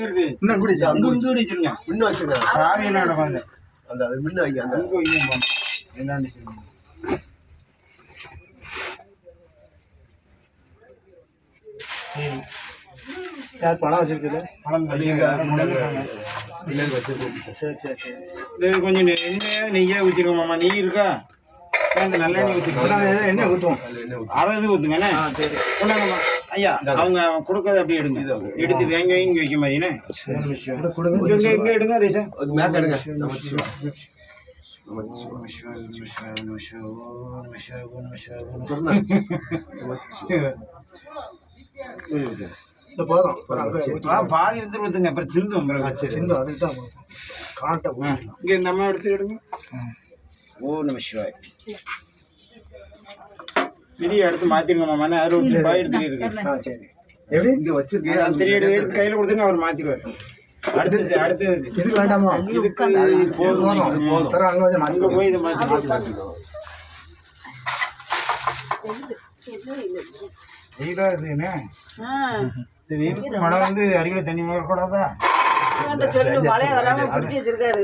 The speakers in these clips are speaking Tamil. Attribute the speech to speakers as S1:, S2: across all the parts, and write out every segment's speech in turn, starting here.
S1: இருக்கு
S2: இன்னும் குடிச்சா
S1: அங்க இருந்து வச்சிருங்க
S2: இன்னும் வச்சுங்க
S1: சாவி என்ன நடக்கும் அந்த
S2: அந்த அது முன்ன அந்த.
S1: அங்க போங்க எல்லாம் வச்சிருங்க
S2: யார் பணம். பிள்ளைங்க வச்சிருக்கோம். சரி சரி சரி.
S1: இது கொஞ்சம் எண்ணெய் நெய்யா ஊற்றிடுவோம்மா நெய் இருக்கா? ஏன் இந்த நல்லெண்ணெய் ஊற்றிக்கலாம்
S2: என்ன ஊற்றுவோம்
S1: அரை இது ஊற்றுங்கண்ணே
S2: சரி.
S1: கொண்டாங்கம்மா ஐயா அவங்க கொடுக்கறத அப்படியே எடுங்க எடுத்து வேங்க வைக்க
S2: கொடுங்க
S1: இங்கே இங்கே எடுங்க ரேசா
S2: அது மேக் எடுங்க
S1: பாதி எடுத்து அப்புறம் சிந்தும்
S2: சிந்து அதுக்கு தான் காட்டை
S1: ஆ, இங்கே இந்த அம்மா எடுத்து எடுங்க ஓ நம சிவாய் திரிய எடுத்து மாற்றிடுங்க மாமா அறுபத்தி ரூபாய் எடுத்துட்டு இருக்கு.
S2: ஆ சரி. எப்படி? இங்கே வச்சிருக்கேன்.
S1: திரிய எடுத்து கையில் கொடுத்துங்க அவர் மாற்றிடுவார் அடுத்தது அடுத்தது
S2: இது வேண்டாமா?
S1: இது போதும். இது போதும்.
S2: பிறகு அங்கே
S1: போய் இதை மாற்றி வெயிலா இருக்குண்ணே இந்த வெயிலுக்கு மழை வந்து அருகில் தண்ணி மழை கூடாதா?
S3: சொல்லு மழைய வராம பிடிச்சி வச்சிருக்காரு.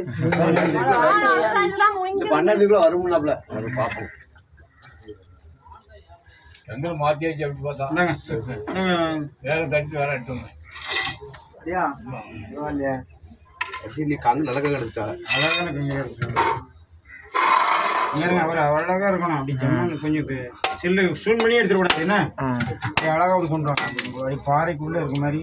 S2: இந்த பன்னெண்டுக்குள்ள வரும்னாப்ல. அது பார்ப்போம்.
S4: எங்களை மாத்தியாச்சு அப்படி பார்த்தா. வேக தட்டி வர எட்டுங்க
S2: அப்படியா? எப்படி நீ கண்ணு நடக்க கிடக்கா
S1: அழகான கங்கை இருக்கு அவர் அழகா இருக்கணும் அப்படி ஜம்முன்னு கொஞ்சம் சில்லு சூன் பண்ணி எடுத்துட கூடாது என்ன? அப்படி அழகா அப்படி கொண்டு வாங்க அப்படி பாறைக்குள்ள இருக்க மாதிரி.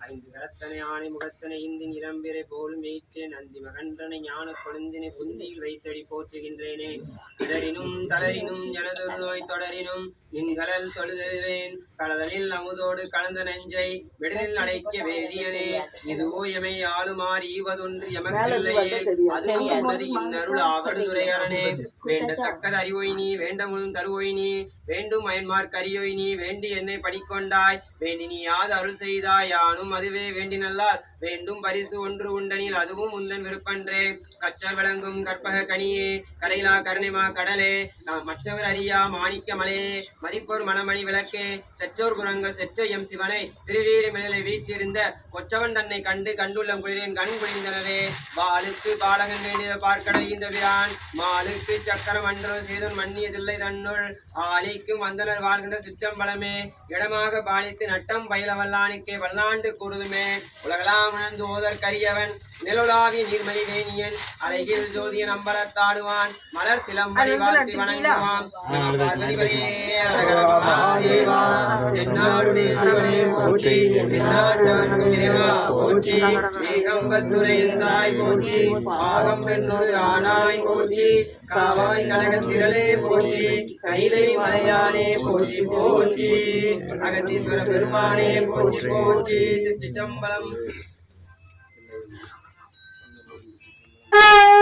S5: ஐந்து கரத்தனை ஆணை முகத்தனை இந்து நிரம்பிரை போல் மேய்த்தேன் நந்தி மகன்றனை ஞான கொழுந்தினை புந்தியில் வைத்தடி போற்றுகின்றேனே இடரினும் தளரினும் எனதொரு நோய் தொடரினும் நின்கடல் தொழுதேன் கடலில் அமுதோடு கலந்த நெஞ்சை விடலில் அடைக்க வேதியனே. இதுவோ எமை ஆளுமாறு ஈவதொன்று எமக்கில்லையே அதுவும் என்பது இந்நருள் ஆவடுதுரையரனே வேண்டத்தக்கது அறிவோய் நீ வேண்டமுழும் தருவோய் நீ வேண்டும் அயன்மார் கரியோய் நீ வேண்டி என்னை படிக்கொண்டாய். வேண்டி நீ யாது அருள் செய்தாய் யானும் அதுவே வேண்டினல்லால் வேண்டும் பரிசு ஒன்று உண்டனில் அதுவும் உந்தன் விருப்பன்றே. கச்சர் விளங்கும் கற்பக கனியே. கடையிலா கருணைமா கடலே மற்றவர் அறியா மாணிக்க மலையே மதிப்போர் மணமணி விளக்கே செற்றோர் குரங்கள் செற்ற எம் சிவனை திருவீடு மேலே வீற்றிருந்த கொச்சவன் தன்னை கண்டு கண்டுள்ளம் குளிரேன் கண் குளிர்ந்தனவே. வாளுக்கு பாலகன் வேண்டிய பார்க்கடல் இந்த விரான் மாலுக்கு சக்கரம் அன்றோ சீதன் மன்னியதில்லை தன்னுள். ஆலைக்கும் வந்தனர் வாழ்கின்ற சிற்றம்பலமே இடமாக பாலித்து நட்டம் பயில வல்லானுக்கே வல்லாண்டு கூறுதுமே. உலகலாம் உணர்ந்து ஓதற்கரியவன் நிலவுலாவிய நீர்மலி வேணியன் அருகில் ஜோதியன் அம்பலத்தாடுவான் மலர் சிலம்படி வாழ்த்தி வணங்குவான். சிவனே போற்றி. பாகம் பெண்ணொரு ஆனாய் போற்றி. காவாய் கனகத்திரளே போற்றி. கைலை மலையானே போற்றி போற்றி. அகத்தீஸ்வர பெருமானே போற்றி போற்றி. திருச்சிச்சம்பலம்
S1: Bye.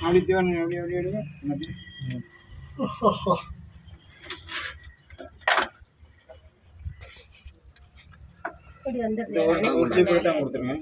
S1: அப்படி தேவன் அப்படி அப்படி எடுங்க கொடுத்துருங்க